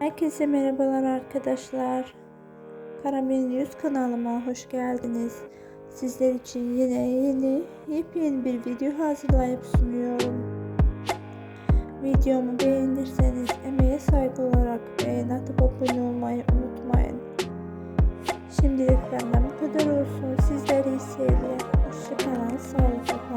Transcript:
Herkese merhabalar arkadaşlar. Karamin Yüz kanalıma hoş geldiniz. Sizler için yine yeni yepyeni bir video hazırlayıp sunuyorum. Videomu beğenirseniz emeğe saygı olarak beğen atıp abone olmayı unutmayın. Şimdilik benden bu kadar olsun. Sizleri iyi seyirler. Hoşçakalın. Sağlıkla